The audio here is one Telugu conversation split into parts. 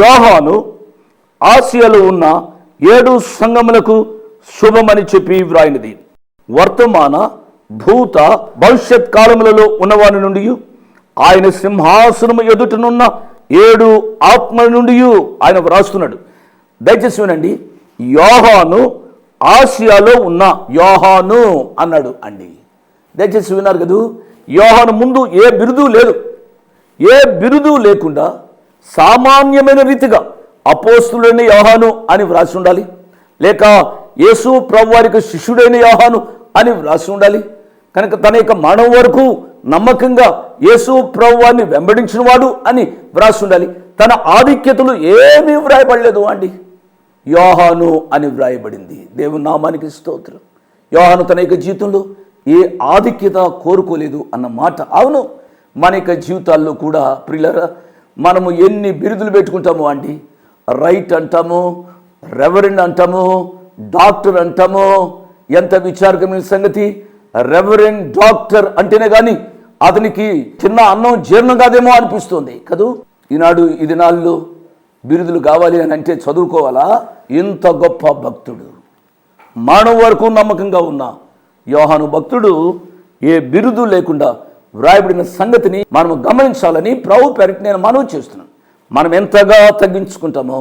యోహాను ఆసియాలో ఉన్న ఏడు సంగములకు శుభమని చెప్పి వ్రాయినది. వర్తమాన భూత భవిష్యత్ కాలములలో ఉన్నవాని నుండి ఆయన సింహాసనము ఎదుటనున్న ఏడు ఆత్మల నుండి ఆయన వ్రాస్తున్నాడు. దయచేసి వినండి యోహాను ఆసియాలో ఉన్న యోహాను అన్నాడు అండి. దయచేసి విన్నారు కదూ యోహాను ముందు ఏ బిరుదు లేదు. ఏ బిరుదు లేకుండా సామాన్యమైన రీతిగా అపోస్తులైన యోహాను అని వ్రాసి ఉండాలి. లేక యేసు ప్రభువారికి శిష్యుడైన యోహాను అని వ్రాసి ఉండాలి. కనుక తన యొక్క మరణం వరకు నమ్మకంగా యేసు ప్రభువాన్ని వెంబడించిన వాడు అని వ్రాసి ఉండాలి. తన ఆధిక్యతలు ఏమీ వ్రాయబడలేదు అండి. యోహాను అని వ్రాయబడింది. దేవుని నామానికి స్తోత్రం. యోహాను తన యొక్క జీవితంలో ఏ ఆధిక్యత కోరుకోలేదు అన్న మాట. అవును మన యొక్క జీవితాల్లో కూడా ప్రిల్లరా మనము ఎన్ని బిరుదులు పెట్టుకుంటాము అండి? రైట్ అంటాము రెవరెండ్ అంటాము డాక్టర్ అంటాము. ఎంత విచారకమైన సంగతి? రెవరెండ్ డాక్టర్ అంటేనే కానీ అతనికి చిన్న అన్నం జీర్ణం కాదేమో అనిపిస్తుంది. కదూ? ఈనాడు ఈ దినాల్లో బిరుదులు కావాలి అని అంటే చదువుకోవాలా? ఇంత గొప్ప భక్తుడు. మానవ వరకు నమ్మకంగా ఉన్న యోహాను భక్తుడు ఏ బిరుదు లేకుండా వ్రాయబడిన సంగతిని మనం గమనించాలని ప్రభు పెరటి నేను మనవి చేస్తున్నాను. మనం ఎంతగా తగ్గించుకుంటామో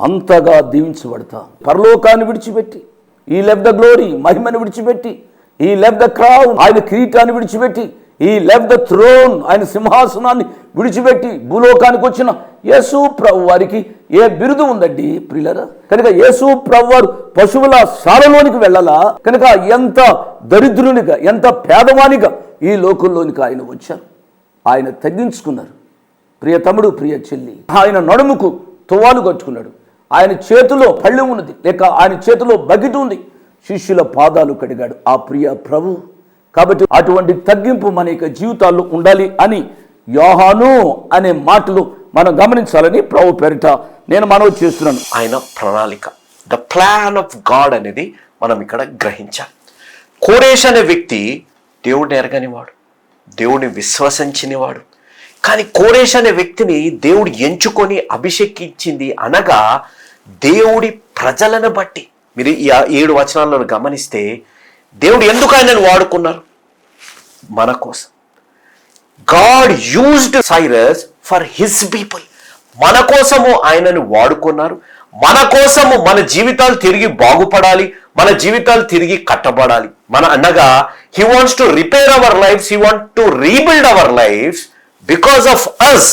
అంతగా దీవించబడతాం. పరలోకాన్ని విడిచిపెట్టి ఈ లెఫ్ ద గ్లోరీ మహిమను విడిచిపెట్టి ఈ లెఫ్ ద క్రౌన్ ఆయన కిరీటాన్ని విడిచిపెట్టి ఈ లెఫ్ ద థ్రోన్ ఆయన సింహాసనాన్ని విడిచిపెట్టి భూలోకానికి వచ్చిన యేసు ప్రభు వారికి ఏ బిరుదు ఉందండి ప్రియులరా? కనుక యేసు ప్రభు వారు పశువుల శాలలోనికి వెళ్ళాలా? కనుక ఎంత దరిద్రునిగా ఎంత పేదవానిగా ఈ లోకంలోనికి ఆయన వచ్చారు. ఆయన తగ్గించుకున్నారు. ప్రియ తమ్ముడు ప్రియ చెల్లి ఆయన నడుముకు తువాలు కట్టుకున్నాడు. ఆయన చేతిలో పళ్ళెం ఉన్నది లేక ఆయన చేతిలో బకెట్ ఉంది. శిష్యుల పాదాలు కడిగాడు. ఆ ప్రియ ప్రభు కాబట్టి అటువంటి తగ్గింపు మన యొక్క జీవితాల్లో ఉండాలి అని యోహాను అనే మాటలు మనం గమనించాలని ప్రభు పేరిట నేను మనవి చేస్తున్నాను. ఆయన ప్రణాళిక ద ప్లాన్ ఆఫ్ గాడ్ అనేది మనం ఇక్కడ గ్రహించాలి. కోరేష్ అనే వ్యక్తి దేవుడిని ఎరగనివాడు దేవుడిని విశ్వసించినవాడు. కానీ కోరేష్ అనే వ్యక్తిని దేవుడు ఎంచుకొని అభిషేకించింది అనగా దేవుడి ప్రజలను బట్టి. మీరు ఈ ఏడు వచనాలను గమనిస్తే దేవుడు ఎందుకు ఆయనను వాడుకున్నారు? మన కోసం. God used Cyrus for his people. మన కోసము ఆయనను వాడుకున్నారు. మన కోసము మన జీవితాలు తిరిగి బాగుపడాలి. మన జీవితాలు తిరిగి కట్టబడాలి. మన అనగా he wants to repair our lifes he want to rebuild our lifes because of us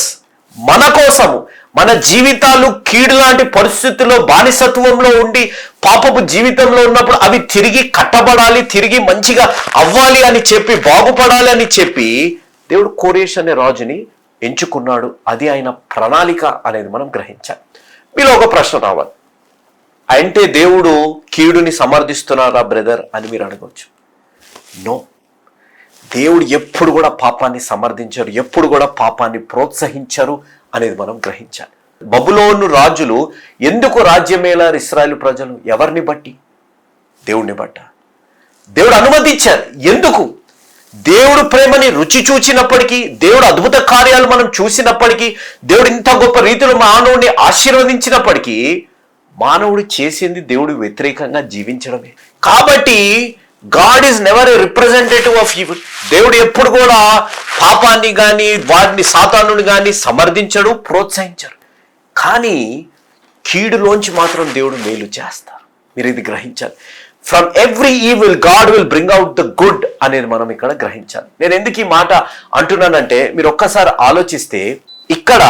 మన కోసము మన జీవితాలు కీడు లాంటి పరిస్థితుల్లో బానిసత్వంలో ఉండి పాపపు జీవితంలో ఉన్నప్పుడు అవి తిరిగి కట్టబడాలి తిరిగి మంచిగా అవ్వాలి అని చెప్పి బాగుపడాలి అని చెప్పి దేవుడు కోరేష్ అనే రాజుని ఎంచుకున్నాడు. అది ఆయన ప్రణాళిక అనేది మనం గ్రహించాలి. మీలో ఒక ప్రశ్న రావాలి. అంటే దేవుడు కీడుని సమర్థిస్తున్నారా బ్రదర్ అని మీరు అడగవచ్చు నో. దేవుడు ఎప్పుడు కూడా పాపాన్ని సమర్థించరు ఎప్పుడు కూడా పాపాన్ని ప్రోత్సహించరు అనేది మనం గ్రహించాలి. బబులోను రాజులు ఎందుకు రాజ్యమేలారు ఇస్రాయల్ ప్రజలు? ఎవరిని బట్టి? దేవుడిని బట్ట. దేవుడు అనుమతించారు. ఎందుకు? దేవుడు ప్రేమని రుచి చూచినప్పటికీ దేవుడు అద్భుత కార్యాలు మనం చూసినప్పటికీ దేవుడు ఇంత గొప్ప రీతిలో మానవుడిని ఆశీర్వదించినప్పటికీ మానవుడు చేసింది దేవుడు వ్యతిరేకంగా జీవించడమే. కాబట్టి God is never representative of evil దేవుడు ఎప్పుడు కూడా పాపాన్ని కానీ వాడిని సాతానుని కానీ సమర్థించడు ప్రోత్సహించడు. కానీ కీడులోంచి మాత్రం దేవుడు మేలు చేస్తారు. మీరు ఇది గ్రహించాలి. From every evil God will bring out the good అనేది మనం ఇక్కడ గ్రహించాలి. నేను ఎందుకు ఈ మాట అంటున్నానంటే మీరు ఒక్కసారి ఆలోచిస్తే ఇక్కడ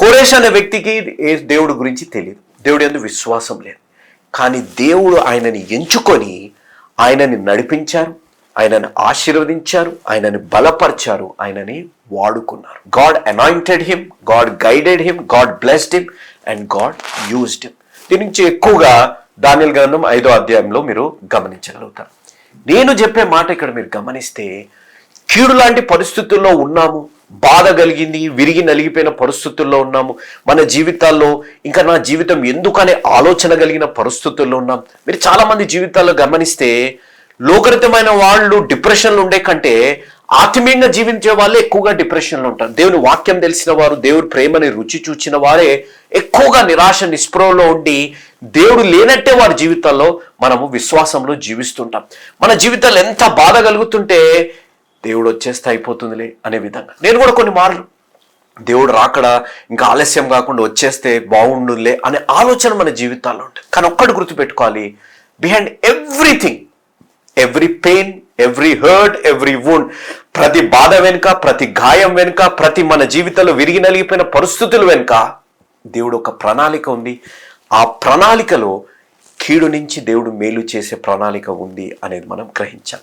కోరేష్ అనే వ్యక్తికి ఏ దేవుడి గురించి తెలియదు. దేవుడు ఎందుకు విశ్వాసం లేదు. కానీ దేవుడు ఆయనని ఎంచుకొని ఆయనని నడిపించారు ఆయనను ఆశీర్వదించారు ఆయనని బలపరిచారు ఆయనని వాడుకున్నారు. God anointed him God guided him God blessed him and God used him దీని నుంచి ఎక్కువగా దానియల్ గ్రంథం ఐదో అధ్యాయంలో మీరు గమనించగలుగుతారు. నేను చెప్పే మాట ఇక్కడ మీరు గమనిస్తే కీడు లాంటి పరిస్థితుల్లో ఉన్నాము. బాధ కలిగింది విరిగి నలిగిపోయిన పరిస్థితుల్లో ఉన్నాము. మన జీవితాల్లో ఇంకా నా జీవితం ఎందుకనే ఆలోచన కలిగిన పరిస్థితుల్లో ఉన్నాం. మీరు చాలా మంది జీవితాల్లో గమనిస్తే లోకరితమైన వాళ్ళు డిప్రెషన్లు ఉండే కంటే ఆత్మీయంగా జీవించే వాళ్ళే ఎక్కువగా డిప్రెషన్లో ఉంటారు. దేవుని వాక్యం తెలిసిన వారు దేవుడి ప్రేమని రుచి చూచిన వారే ఎక్కువగా నిరాశ నిస్పృహలో ఉండి దేవుడు లేనట్టే వారి జీవితాల్లో మనము విశ్వాసంలో జీవిస్తుంటాం. మన జీవితాలు ఎంత బాధ కలుగుతుంటే దేవుడు వచ్చేస్తే అయిపోతుందిలే అనే విధంగా. నేను కూడా కొన్ని మార్లు దేవుడు రాకడా ఇంకా ఆలస్యం కాకుండా వచ్చేస్తే బాగుండులే అనే ఆలోచన మన జీవితాల్లో ఉంటుంది కానీ ఒక్కటి గుర్తుపెట్టుకోవాలి. Behind everything every pain every hurt every wound ప్రతి బాధ వెనుక ప్రతి గాయం వెనుక ప్రతి మన జీవితంలో విరిగి నలిగిపోయిన పరిస్థితులు వెనుక దేవుడు ఒక ప్రణాళిక ఉంది. ఆ ప్రణాళికలో కీడు నుంచి దేవుడు మేలు చేసే ప్రణాళిక ఉంది అనేది మనం గ్రహించాలి.